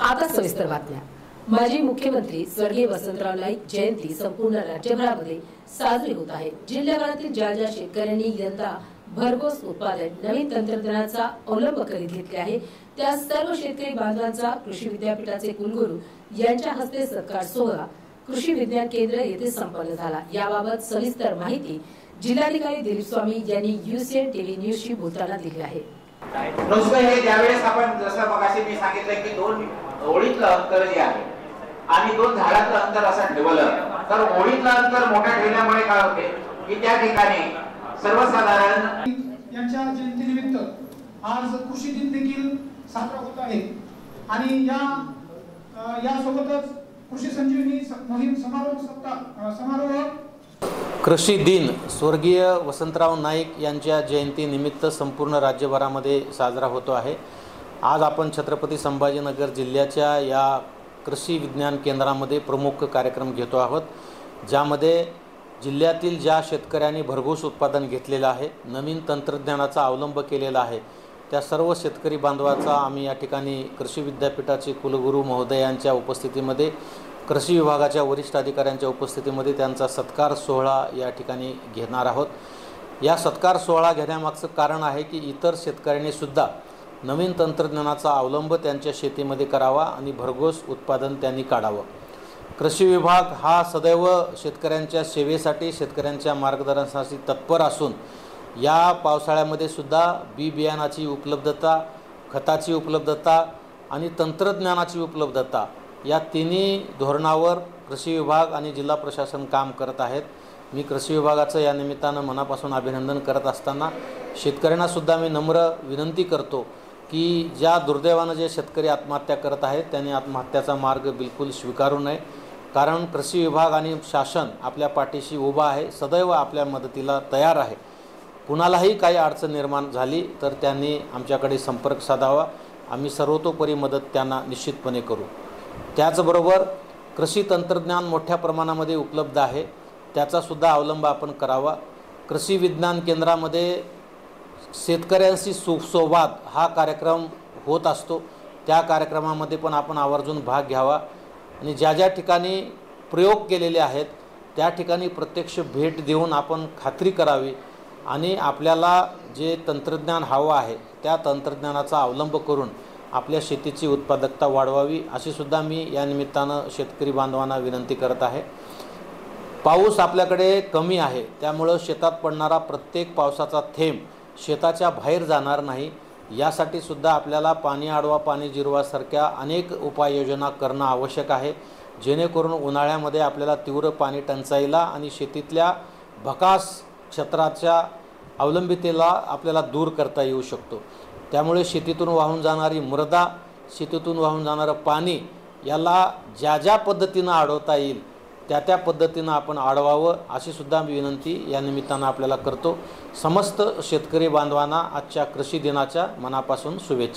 आता सविस्तर बातम्या. माजी मुख्यमंत्री स्वर्गीय वसंतराव नाईक जयंती संपूर्ण राज्यभरामध्ये साजरी होत आहे. जिल्ह्याभरातील ज्या ज्या शेतकऱ्यांनी यंदा भरघोस उत्पादन नवीन तंत्रज्ञानाचा अवलंब करीत घेतले आहे त्या सर्व शेतकरी बांधवांचा कृषी विद्यापीठाचे कुलगुरू यांच्या हस्ते सत्कार सोहळा कृषी विज्ञान केंद्र येथे संपन्न झाला. याबाबत सविस्तर माहिती जिल्हाधिकारी दिलीप स्वामी यांनी युसीएन टीव्ही न्यूजशी बोलताना दिली आहे. नुसतं हे ज्यावेळेस आपण जसं मगाशी मी सांगितलं की दोन ओळीतलं अंतर जे आहे आणि दोन झाडाचं अंतर असं ठेवलं तर ओळीतलं अंतर मोठं ठेवल्यामुळे काय होते? की त्या ठिकाणी सर्वसाधारण यांच्या जयंतीनिमित्त आज कृषी दिन देखील साजरा होत आहे. आणि या यासोबतच कृषी संजीवनी मोहीम समारोह सप्ताह समारोह कृषी दिन स्वर्गीय वसंतराव नाईक यांच्या जयंतीनिमित्त संपूर्ण राज्यभरामध्ये साजरा होतो आहे. आज आपण छत्रपती संभाजीनगर जिल्ह्याच्या या कृषी विज्ञान केंद्रामध्ये प्रमुख कार्यक्रम घेतो आहोत ज्यामध्ये जिल्ह्यातील ज्या शेतकऱ्यांनी भरघोस उत्पादन घेतलेलं आहे नवीन तंत्रज्ञानाचा अवलंब केलेला आहे त्या सर्व शेतकरी बांधवाचा आम्ही या ठिकाणी कृषी विद्यापीठाचे कुलगुरू महोदयांच्या उपस्थितीमध्ये कृषी विभागाच्या वरिष्ठ अधिकाऱ्यांच्या उपस्थितीमध्ये त्यांचा सत्कार सोहळा या ठिकाणी घेणार आहोत. या सत्कार सोहळा घेण्यामागचं कारण आहे की इतर शेतकऱ्यांनीसुद्धा नवीन तंत्रज्ञानाचा अवलंब त्यांच्या शेतीमध्ये करावा आणि भरघोस उत्पादन त्यांनी काढावं. कृषी विभाग हा सदैव शेतकऱ्यांच्या सेवेसाठी शेतकऱ्यांच्या मार्गदर्शनासाठी तत्पर असून या पावसाळ्यामध्ये सुद्धा बी बियाणाची उपलब्धता खताची उपलब्धता आणि तंत्रज्ञानाची उपलब्धता या तिन्ही धोरणावर कृषी विभाग आणि जिल्हा प्रशासन काम करत आहेत. मी कृषी विभागाचं या निमित्तानं मनापासून अभिनंदन करत असताना शेतकऱ्यांनासुद्धा मी नम्र विनंती करतो की ज्या दुर्दैवानं जे शेतकरी आत्महत्या करत आहेत त्यांनी आत्महत्याचा मार्ग बिलकुल स्वीकारू नये. कारण कृषी विभाग आणि शासन आपल्या पाठीशी उभा आहे सदैव आपल्या मदतीला तयार आहे. कुणालाही काही अडचण निर्माण झाली तर त्यांनी आमच्याकडे संपर्क साधावा. आम्ही सर्वतोपरी मदत त्यांना निश्चितपणे करू. त्याचबरोबर कृषी तंत्रज्ञान मोठ्या प्रमाणामध्ये उपलब्ध आहे. त्याचासुद्धा अवलंब आपण करावा. कृषी विज्ञान केंद्रामध्ये शेतकऱ्यांशी सुसंवाद हा कार्यक्रम होत असतो. त्या कार्यक्रमामध्ये पण आपण आवर्जून भाग घ्यावा. आणि ज्या ज्या ठिकाणी प्रयोग केलेले आहेत त्या ठिकाणी प्रत्यक्ष भेट देऊन आपण खात्री करावी आणि आपल्याला जे तंत्रज्ञान हवं आहे त्या तंत्रज्ञानाचा अवलंब करून आपल्या शेतीची उत्पादकता वाढवावी अशीसुद्धा मी या निमित्तानं शेतकरी बांधवांना विनंती करत आहे. पाऊस आपल्याकडे कमी आहे त्यामुळं शेतात पडणारा प्रत्येक पावसाचा थेंब शेताच्या बाहेर जाणार नाही. यासाठी सुद्धा आपल्याला पाणी आडवा पाणी जिरवासारख्या अनेक उपाययोजना करणं आवश्यक आहे. जेणेकरून उन्हाळ्यामध्ये आपल्याला तीव्र पाणी टंचाईला आणि शेतीतल्या भकास क्षेत्राच्या अवलंबितेला आपल्याला दूर करता येऊ शकतो. त्यामुळे शेतीतून वाहून जाणारी मृदा शेतीतून वाहून जाणारं पाणी याला ज्या ज्या पद्धतीनं अडवता येईल त्या त्या पद्धतीनं आपण आडवावं अशी सुद्धा विनंती या निमित्तानं आपल्याला करतो. समस्त शेतकरी बांधवांना आजच्या कृषी दिनाच्या मनापासून शुभेच्छा.